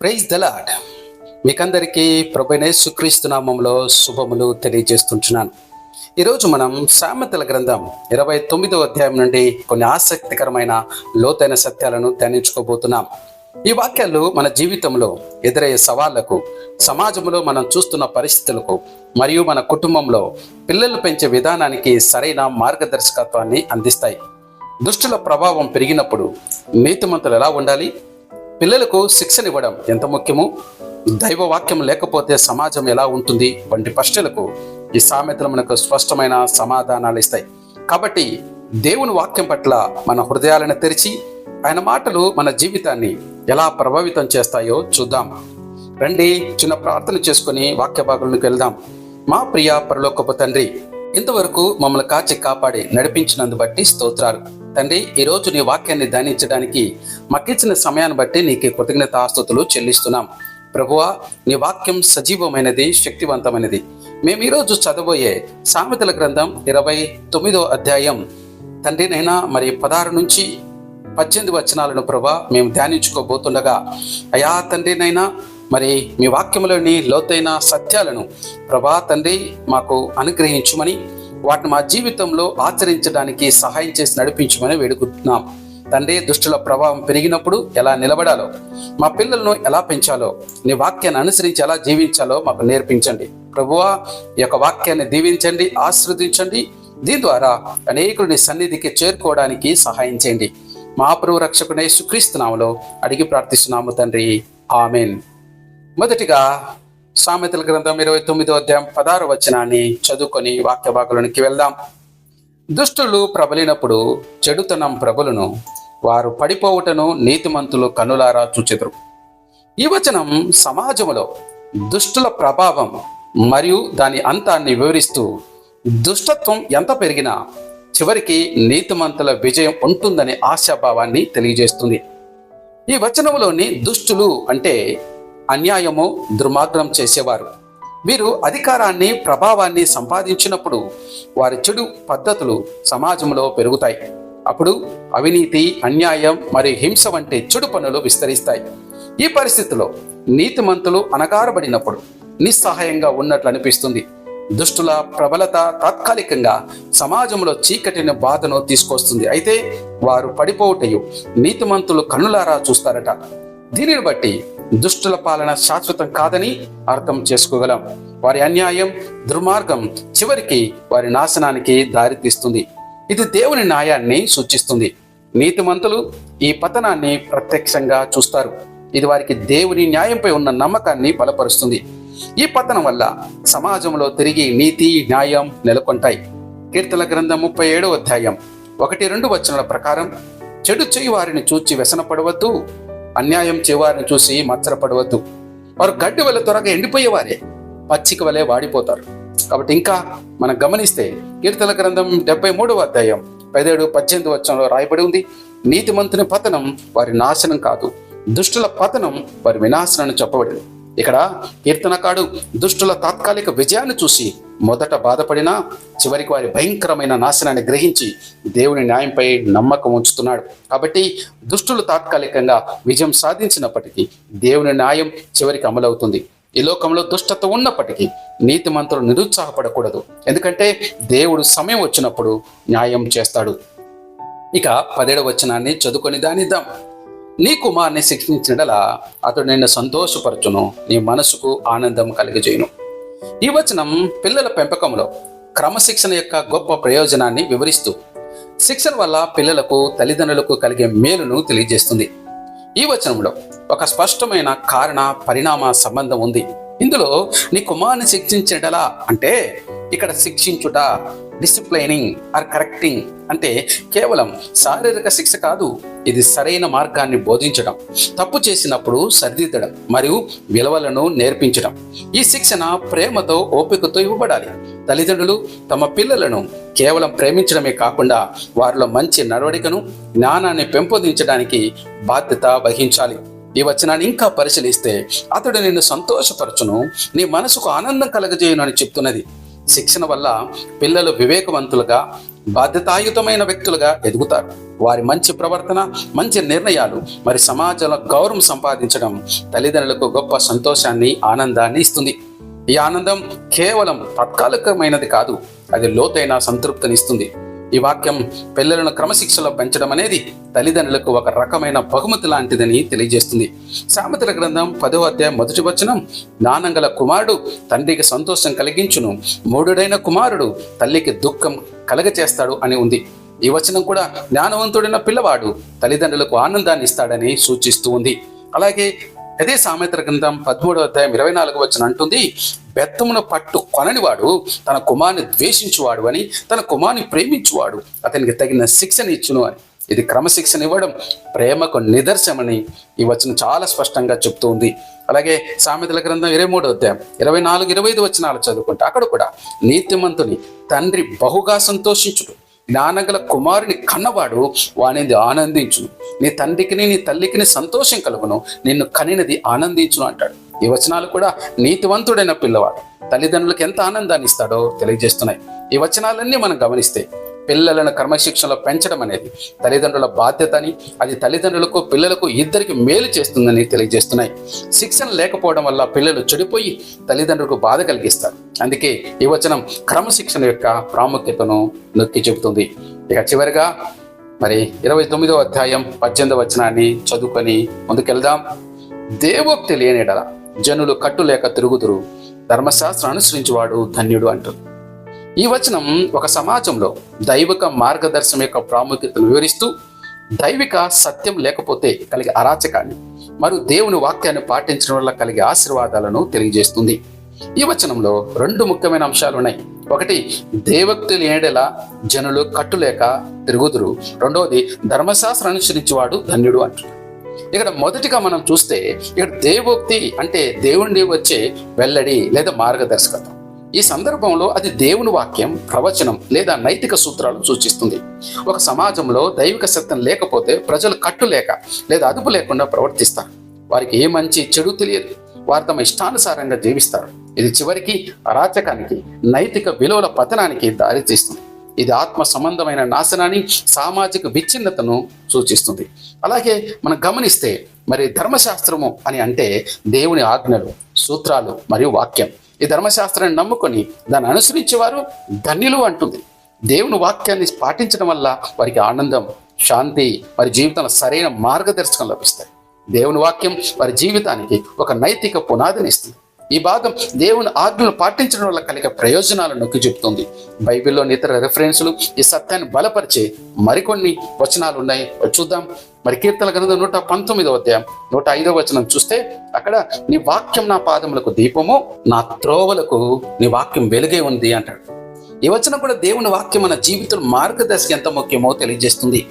Praise the Lord మీకందరికీ ప్రభునే సుక్రీస్తునామంలో శుభములు తెలియజేస్తుంటున్నాను. ఈరోజు మనం సామెతల గ్రంథం ఇరవై తొమ్మిదో అధ్యాయం నుండి కొన్ని ఆసక్తికరమైన లోతైన సత్యాలను ధ్యానించుకోబోతున్నాం. ఈ వాక్యాలు మన జీవితంలో ఎదురయ్యే సవాళ్ళకు సమాజంలో మనం చూస్తున్న పరిస్థితులకు మరియు మన కుటుంబంలో పిల్లలు పెంచే విధానానికి సరైన మార్గదర్శకత్వాన్ని అందిస్తాయి. దుష్టుల ప్రభావం పెరిగినప్పుడు నీతిమంతులు ఎలా ఉండాలి? పిల్లలకు శిక్షణ ఇవ్వడం ఎంత ముఖ్యమో? దైవ వాక్యం లేకపోతే సమాజం ఎలా ఉంటుంది? వంటి ప్రశ్నలకు ఈ సామెతలు మనకు స్పష్టమైన సమాధానాలు ఇస్తాయి. కాబట్టి దేవుని వాక్యం పట్ల మన హృదయాలను తెరిచి ఆయన మాటలు మన జీవితాన్ని ఎలా ప్రభావితం చేస్తాయో చూద్దాం. రండి చిన్న ప్రార్థన చేసుకుని వాక్య భాగంలోకి వెళ్దాం. మా ప్రియ పరలోకపు తండ్రి ఇంతవరకు మమ్మల్ని కాచి కాపాడి నడిపించినందు బట్టి స్తోత్రాలు. తండ్రి ఈరోజు నీ వాక్యాన్ని ధ్యానించడానికి మాకిచ్చిన సమయాన్ని బట్టి నీకు కృతజ్ఞత ఆస్తుతులు చెల్లిస్తున్నాం. ప్రభువా నీ వాక్యం సజీవమైనది శక్తివంతమైనది. మేము ఈరోజు చదవబోయే సామెతల గ్రంథం ఇరవై తొమ్మిదో అధ్యాయం. తండ్రినైనా మరి పదహారు నుంచి పద్దెనిమిది వచనాలను ప్రభా మేము ధ్యానించుకోబోతుండగా అయా తండ్రినైనా మరి మీ వాక్యంలోని లోతైన సత్యాలను ప్రభా తండ్రి మాకు అనుగ్రహించుమని వాటిని మా జీవితంలో ఆచరించడానికి సహాయం చేసి నడిపించమని వేడుకుంటున్నాం. తండ్రి దుష్టుల ప్రభావం పెరిగినప్పుడు ఎలా నిలబడాలో మా పిల్లలను ఎలా పెంచాలో నీ వాక్యాన్ని అనుసరించి ఎలా జీవించాలో మాకు నేర్పించండి. ప్రభువా ఈ యొక్క వాక్యాన్ని దీవించండి ఆశ్రదించండి దీని ద్వారా అనేకులు నీ సన్నిధికి చేరుకోవడానికి సహాయం చేయండి. మా ప్రభు రక్షకునే సుక్రీస్తునామలో అడిగి ప్రార్థిస్తున్నాము తండ్రి. ఆమెన్. మొదటిగా సామెతల గ్రంథం ఇరవై తొమ్మిదో అధ్యాయం పదహారు వచనాన్ని చదువుకొని వాక్య భాగంలోనికి వెళ్దాం. దుష్టులు ప్రబలినప్పుడు చెడుతనం ప్రబలును వారు పడిపోవుటను నీతిమంతులు కనులారా చూచెదరు. ఈ వచనం సమాజంలో దుష్టుల ప్రభావం మరియు దాని అంతాన్ని వివరిస్తూ దుష్టత్వం ఎంత పెరిగినా చివరికి నీతిమంతుల విజయం ఉంటుందనే ఆశాభావాన్ని తెలియజేస్తుంది. ఈ వచనంలోని దుష్టులు అంటే అన్యాయము దుర్మార్గం చేసేవారు. వీరు అధికారాన్ని ప్రభావాన్ని సంపాదించినప్పుడు వారి చెడు పద్ధతులు సమాజంలో పెరుగుతాయి. అప్పుడు అవినీతి అన్యాయం మరియు హింస వంటి చెడు పనులు విస్తరిస్తాయి. ఈ పరిస్థితిలో నీతిమంతులు అనగారబడినప్పుడు నిస్సహాయంగా ఉన్నట్లు అనిపిస్తుంది. దుష్టుల ప్రబలత తాత్కాలికంగా సమాజంలో చీకటిని బాధను తీసుకొస్తుంది. అయితే వారు పడిపోవుటయు నీతిమంతులు కన్నులారా చూస్తారట. దీనిని బట్టి దుష్టుల పాలన శాశ్వతం కాదని అర్థం చేసుకోగలం. వారి అన్యాయం దుర్మార్గం చివరికి వారి నాశనానికి దారితీస్తుంది. ఇది దేవుని న్యాయాన్ని సూచిస్తుంది. నీతిమంతులు ఈ పతనాన్ని ప్రత్యక్షంగా చూస్తారు. ఇది వారికి దేవుని న్యాయంపై ఉన్న నమ్మకాన్ని బలపరుస్తుంది. ఈ పతనం వల్ల సమాజంలో తిరిగి నీతి న్యాయం నెలకొంటాయి. కీర్తన గ్రంథం ముప్పై ఏడో అధ్యాయం ఒకటి రెండు వచనాల ప్రకారం చెడు చేయి వారిని చూచి వ్యసనపడవద్దు. అన్యాయం చేవారిని చూసి మచ్చరపడవద్దు వారు గడ్డి వల్ల త్వరగా ఎండిపోయేవారే. పచ్చిక వలె వాడిపోతారు. కాబట్టి ఇంకా మనం గమనిస్తే కీర్తన గ్రంథం డెబ్బై మూడవ అధ్యాయం పదిహేడు పద్దెనిమిది వచ్చంలో రాయబడి ఉంది. నీతిమంతుని పతనం వారి నాశనం కాదు. దుష్టుల పతనం వారి వినాశనం చెప్పబడింది. ఇక్కడ కీర్తనకాడు దుష్టుల తాత్కాలిక విజయాన్ని చూసి మొదట బాధపడినా చివరికి వారి భయంకరమైన నాశనాన్ని గ్రహించి దేవుని న్యాయంపై నమ్మకం ఉంచుతున్నాడు. కాబట్టి దుష్టులు తాత్కాలికంగా విజయం సాధించినప్పటికీ దేవుని న్యాయం చివరికి అమలవుతుంది. ఈ లోకంలో దుష్టత ఉన్నప్పటికీ నీతిమంతులు నిరుత్సాహపడకూడదు. ఎందుకంటే దేవుడు సమయం వచ్చినప్పుడు న్యాయం చేస్తాడు. ఇక పదేడవ వచనాన్ని చదువుకొని దానిద్దాం. నీ కుమార్ని శిక్షించినలా అతడు నిన్ను సంతోషపరచును. నీ మనసుకు ఆనందం కలిగజేయును. ఈ వచనం పిల్లల పెంపకంలో క్రమశిక్షణ యొక్క గొప్ప ప్రయోజనాన్ని వివరిస్తూ శిక్షణ వల్ల పిల్లలకు తల్లిదండ్రులకు కలిగే మేలును తెలియజేస్తుంది. ఈ వచనంలో ఒక స్పష్టమైన కారణ పరిణామ సంబంధం ఉంది. ఇందులో నీ కుమార్ని శిక్షించడలా అంటే ఇక్కడ శిక్షించుట డిసిప్లైనింగ్ ఆర్ కరెక్టింగ్ అంటే కేవలం శారీరక శిక్ష కాదు ఇది సరైన మార్గాన్ని బోధించడం తప్పు చేసినప్పుడు సరిదిద్దడం మరియు విలువలను నేర్పించడం. ఈ శిక్షణ ప్రేమతో ఓపికతో ఇవ్వబడాలి. తల్లిదండ్రులు తమ పిల్లలను కేవలం ప్రేమించడమే కాకుండా వారిలో మంచి నడవడికను జ్ఞానాన్ని పెంపొందించడానికి బాధ్యత వహించాలి. ఈ వచనాన్ని ఇంకా పరిశీలిస్తే అతడు నిన్ను సంతోషపరచును నీ మనసుకు ఆనందం కలగజేయును అని చెప్తున్నది. శిక్షణ వల్ల పిల్లలు వివేకవంతులుగా బాధ్యతాయుతమైన వ్యక్తులుగా ఎదుగుతారు. వారి మంచి ప్రవర్తన మంచి నిర్ణయాలు మరి సమాజంలో గౌరవం సంపాదించడం తల్లిదండ్రులకు గొప్ప సంతోషాన్ని ఆనందాన్ని ఇస్తుంది. ఈ ఆనందం కేవలం తాత్కాలికమైనది కాదు అది లోతైన సంతృప్తిని ఇస్తుంది. ఈ వాక్యం పిల్లలను క్రమశిక్షలో పెంచడం అనేది తల్లిదండ్రులకు ఒక రకమైన బహుమతి లాంటిదని తెలియజేస్తుంది. సామెతల గ్రంథం పదో అధ్యాయం మొదటి వచనం నానంగల కుమారుడు తండ్రికి సంతోషం కలిగించును మూడుడైన కుమారుడు తల్లికి దుఃఖం కలగచేస్తాడు అని ఉంది. ఈ వచనం కూడా జ్ఞానవంతుడైన పిల్లవాడు తల్లిదండ్రులకు ఆనందాన్ని ఇస్తాడని సూచిస్తూ ఉంది. అలాగే అదే సామెతల గ్రంథం పదమూడవ అధ్యాయం ఇరవై నాలుగు వచ్చిన అంటుంది బెత్తమున పట్టు కొననివాడు తన కుమార్ని ద్వేషించువాడు అని తన కుమార్ని ప్రేమించువాడు. అతనికి తగిన శిక్షణ ఇచ్చును అని. ఇది క్రమశిక్షణ ఇవ్వడం ప్రేమకు నిదర్శనమని ఈ వచనం చాలా స్పష్టంగా చెప్తూ ఉంది అలాగే సామెతల గ్రంథం ఇరవై మూడో అధ్యాయం ఇరవై నాలుగు ఇరవై ఐదు వచనాలు చదువుకుంటే అక్కడ కూడా నీతిమంతుని తండ్రి బహుగా సంతోషించుడు. జ్ఞానగల కుమారుని కన్నవాడు వానిది ఆనందించును. నీ తండ్రికిని నీ తల్లికిని సంతోషం కలుగును. నిన్ను కనినది ఆనందించును అంటాడు. ఈ వచనాలు కూడా నీతివంతుడైన పిల్లవాడు. తల్లిదండ్రులకు ఎంత ఆనందాన్ని ఇస్తాడో తెలియజేస్తున్నాయి. ఈ వచనాలన్నీ మనం గమనిస్తే పిల్లలను క్రమశిక్షణలో పెంచడం అనేది తల్లిదండ్రుల బాధ్యత అని అది తల్లిదండ్రులకు పిల్లలకు ఇద్దరికి మేలు చేస్తుందని తెలియజేస్తున్నాయి. శిక్షణ లేకపోవడం వల్ల పిల్లలు చెడిపోయి తల్లిదండ్రులకు బాధ కలిగిస్తారు. అందుకే ఈ వచనం క్రమశిక్షణ యొక్క ప్రాముఖ్యతను నొక్కి చెబుతుంది. ఇక చివరిగా మరి ఇరవై తొమ్మిదో అధ్యాయం పద్దెనిమిదో వచనాన్ని చదువుకొని ముందుకెళ్దాం. దేవోక్తి లేనిడల జనులు కట్టులేక తిరుగుదురు. ధర్మశాస్త్రం అనుసరించేవాడు ధన్యుడు అంటారు. ఈ వచనం ఒక సమాజంలో దైవిక మార్గదర్శనం యొక్క ప్రాముఖ్యతను వివరిస్తూ దైవిక సత్యం లేకపోతే కలిగే అరాచకాన్ని మరియు దేవుని వాక్యాన్ని పాటించడం వల్ల కలిగే ఆశీర్వాదాలను తెలియజేస్తుంది. ఈ వచనంలో రెండు ముఖ్యమైన అంశాలు ఉన్నాయి. ఒకటి దేవక్తి లేడెలా జనులు కట్టులేక తిరుగుదురు. రెండవది ధర్మశాస్త్రం అనుసరించేవాడు ధన్యుడు అంటున్నాడు. ఇక్కడ మొదటిగా మనం చూస్తే ఇక్కడ దేవోక్తి అంటే దేవుడి వచ్చే వెల్లడి లేదా మార్గదర్శకత్వం. ఈ సందర్భంలో అది దేవుని వాక్యం ప్రవచనం లేదా నైతిక సూత్రాలను సూచిస్తుంది. ఒక సమాజంలో దైవిక సత్యం లేకపోతే ప్రజలు కట్టు లేక లేదా అదుపు లేకుండా ప్రవర్తిస్తారు. వారికి ఏ మంచి చెడు తెలియదు. వారు తమ ఇష్టానుసారంగా జీవిస్తారు. ఇది చివరికి అరాచకానికి నైతిక విలువల పతనానికి దారితీస్తుంది ఇది ఆత్మ సంబంధమైన నాశనాన్ని సామాజిక విచ్ఛిన్నతను సూచిస్తుంది. అలాగే మనం గమనిస్తే మరి ధర్మశాస్త్రము అని అంటే దేవుని ఆజ్ఞలు సూత్రాలు మరియు వాక్యం. ఈ ధర్మశాస్త్రాన్ని నమ్ముకొని దాన్ని అనుసరించేవారు ధన్యులు అంటుంది. దేవుని వాక్యాన్ని పాటించడం వల్ల వారికి ఆనందం శాంతి వారి జీవితంలో సరైన మార్గదర్శకం లభిస్తాయి. దేవుని వాక్యం వారి జీవితానికి ఒక నైతిక పునాదిని ఇస్తుంది. ఈ భాగం దేవుని ఆజ్ఞలు పాటించడం వల్ల కలిగే ప్రయోజనాలను నొక్కి చెబుతుంది బైబిల్లోని ఇతర రెఫరెన్సులు ఈ సత్యాన్ని బలపరిచే మరికొన్ని వచనాలు ఉన్నాయి చూద్దాం. మరి కీర్తన గ్రంథం నూట పంతొమ్మిదవ అధ్యాయం నూట ఐదవ వచనం చూస్తే అక్కడ నీ వాక్యం నా పాదములకు దీపము నా త్రోవలకు నీ వాక్యం వెలుగే ఉంది అంటాడు. ఈ వచనం కూడా దేవుని వాక్యం మన జీవితం మార్గదర్శి ఎంత ముఖ్యమో తెలియజేస్తుంది.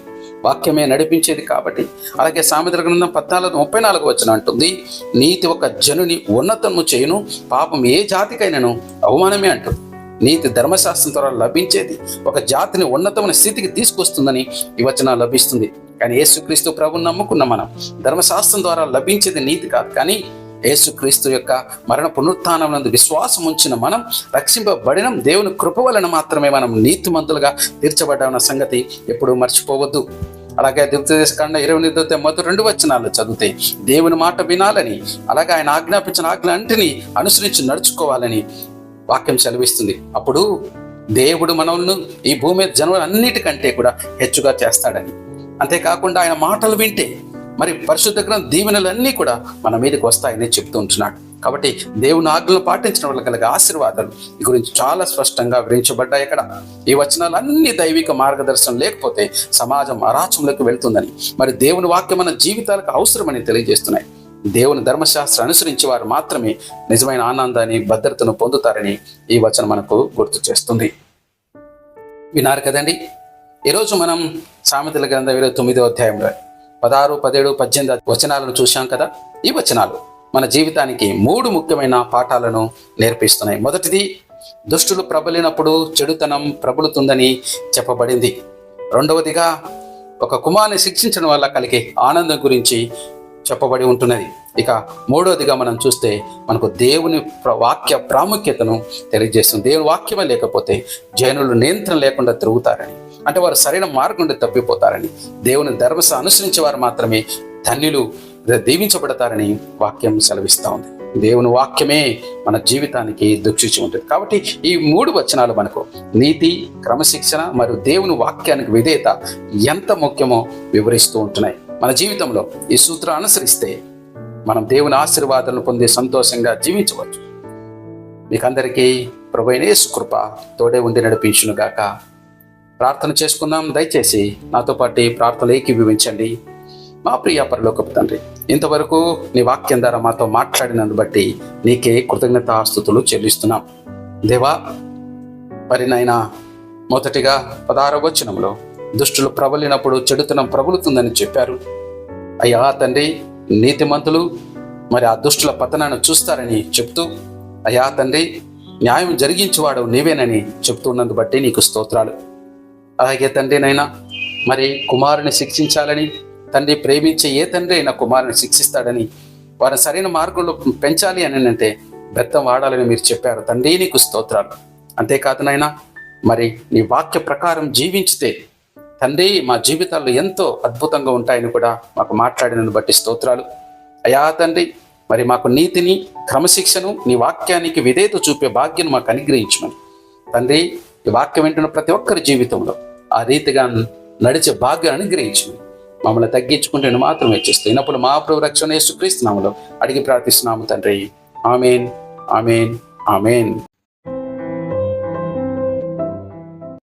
వాక్యమే నడిపించేది కాబట్టి. అలాగే సామెతల గ్రంథం పద్నాలుగు ముప్పై నాలుగు వచ్చిన అంటుంది నీతి ఒక జనుని ఉన్నతము చేయను పాపం ఏ జాతికైనాను అవమానమే అంటుంది. నీతి ధర్మశాస్త్రం ద్వారా లభించేది ఒక జాతిని ఉన్నతమైన స్థితికి తీసుకొస్తుందని ఈ వచనం లభిస్తుంది. కానీ యేసుక్రీస్తు ప్రభు నమ్ముకున్న మనం ధర్మశాస్త్రం ద్వారా లభించేది నీతి కాదు. కానీ యేసుక్రీస్తు యొక్క మరణ పునరుత్నందు విశ్వాసం ఉంచిన మనం రక్షింపబడిన దేవుని కృప వలన మాత్రమే మనం నీతిమంతులుగా తీర్చబడ్డామన్న సంగతి ఎప్పుడూ మర్చిపోవద్దు. అలాగే దివ్యదేశకాండ ఇరవై నిద్రతే మొదటి రెండు వచనాలు చదివితే దేవుని మాట వినాలని అలాగే ఆయన ఆజ్ఞాపించిన ఆజ్ఞంటిని అనుసరించి నడుచుకోవాలని వాక్యం సెలవిస్తుంది. అప్పుడు దేవుడు మనల్ని ఈ భూమి మీద అన్నిటికంటే కూడా హెచ్చుగా చేస్తాడని. అంతేకాకుండా ఆయన మాటలు వింటే మరి పరిశుద్ధ గ్రంథ దీవెనలన్నీ కూడా మన మీదకి వస్తాయని చెప్తూ ఉంటున్నాడు. కాబట్టి దేవుని ఆజ్ఞలు పాటించిన వాళ్ళకి కలిగే ఆశీర్వాదాలు ఈ గురించి చాలా స్పష్టంగా వివరించబడ్డాయి ఇక్కడ. ఈ వచనాలన్నీ దైవిక మార్గదర్శనం లేకపోతే సమాజం అరాచంలోకి వెళ్తుందని మరి దేవుని వాక్యం మన జీవితాలకు అవసరమని తెలియజేస్తున్నాయి. దేవుని ధర్మశాస్త్రం అనుసరించి వారు మాత్రమే నిజమైన ఆనందాన్ని భద్రతను పొందుతారని ఈ వచనం మనకు గుర్తు చేస్తుంది. విన్నారు కదండి? ఈరోజు మనం సామెతల గ్రంథం ఇరవై తొమ్మిదో అధ్యాయంలో పదహారు పదిహేడు పద్దెనిమిది వచనాలను చూశాం కదా? ఈ వచనాలు మన జీవితానికి మూడు ముఖ్యమైన పాఠాలను నేర్పిస్తున్నాయి. మొదటిది దుష్టులు ప్రబలినప్పుడు చెడుతనం ప్రబలుతుందని చెప్పబడింది. రెండవదిగా ఒక కుమార్ని శిక్షించడం వల్ల కలిగే ఆనందం గురించి చెప్పబడి ఉంటున్నది. ఇక మూడవదిగా మనం చూస్తే మనకు దేవుని ప్ర- వాక్య ప్రాముఖ్యతను తెలియజేస్తుంది. దేవుని వాక్యమే లేకపోతే జైనులు నియంత్రణ లేకుండా తిరుగుతారని. అంటే వారు సరైన మార్గం నుండి తప్పిపోతారని దేవుని ధర్మస అనుసరించే వారు మాత్రమే ధన్యులు దీవించబడతారని వాక్యం సెలవిస్తూ ఉంది. దేవుని వాక్యమే మన జీవితానికి దుఃఖించి ఉంటుంది. కాబట్టి ఈ మూడు వచనాలు మనకు నీతి క్రమశిక్షణ మరియు దేవుని వాక్యానికి విధేయత ఎంత ముఖ్యమో వివరిస్తూ ఉంటున్నాయి. మన జీవితంలో ఈ సూత్రం అనుసరిస్తే మనం దేవుని ఆశీర్వాదాలను పొంది సంతోషంగా జీవించవచ్చు. మీకందరికీ ప్రభైనేసు కృప తోడే ఉండి నడిపించునుగాక. గాక ప్రార్థన చేసుకుందాం. దయచేసి నాతో పాటు ప్రార్థన ప్రార్థనలు ఏకీభవించండి. మా ప్రియ పరలోకపు తండ్రి ఇంతవరకు నీ వాక్యం ద్వారా మాతో మాట్లాడినందు బట్టి నీకే కృతజ్ఞత ఆస్తుతులు చెల్లిస్తున్నాం. దేవా పరినైనా మొదటిగా పదహారవ వచనంలో దుష్టులు ప్రబలినప్పుడు చెడుతనం ప్రబలుతుందని చెప్పారు. అయ్యా తండ్రి నీతిమంతులు మరి ఆ దుష్టుల పతనాన్ని చూస్తారని చెప్తూ అయ్యా తండ్రి న్యాయం జరిగించేవాడు నీవేనని చెప్తున్నందు బట్టి నీకు స్తోత్రాలు. అలాగే తండ్రి నైనా మరి కుమారుని శిక్షించాలని తండ్రి ప్రేమించే ఏ తండ్రి అయినా కుమారుని శిక్షిస్తాడని వారిని సరైన మార్గంలో పెంచాలి అని అంటే బెత్తం వాడాలని మీరు చెప్పారు. తండ్రి నీకు స్తోత్రాలు. అంతేకాదు నాయనా మరి నీ వాక్య ప్రకారం జీవించితే తండ్రి మా జీవితాల్లో ఎంతో అద్భుతంగా ఉంటాయని కూడా మాకు మాట్లాడినందు బట్టి స్తోత్రాలు. అయా తండ్రి మరి మాకు నీతిని క్రమశిక్షను నీ వాక్యానికి విధేయత చూపే భాగ్యం మాకు అనుగ్రహించమని. తండ్రి ఈ వాక్యం వింటున్న ప్రతి ఒక్కరి జీవితంలో ఆ రీతిగా నడిచే భాగ్యాన్ని గ్రహించు మమ్మల్ని తగ్గించుకుంటే మాత్రం ఇచ్చిస్తూ ఇన్నప్పుడు మా ప్రభు రక్షణ యేసుక్రీస్తునామలో అడిగి ప్రార్థిస్తున్నాము తండ్రి. Amen amen amen.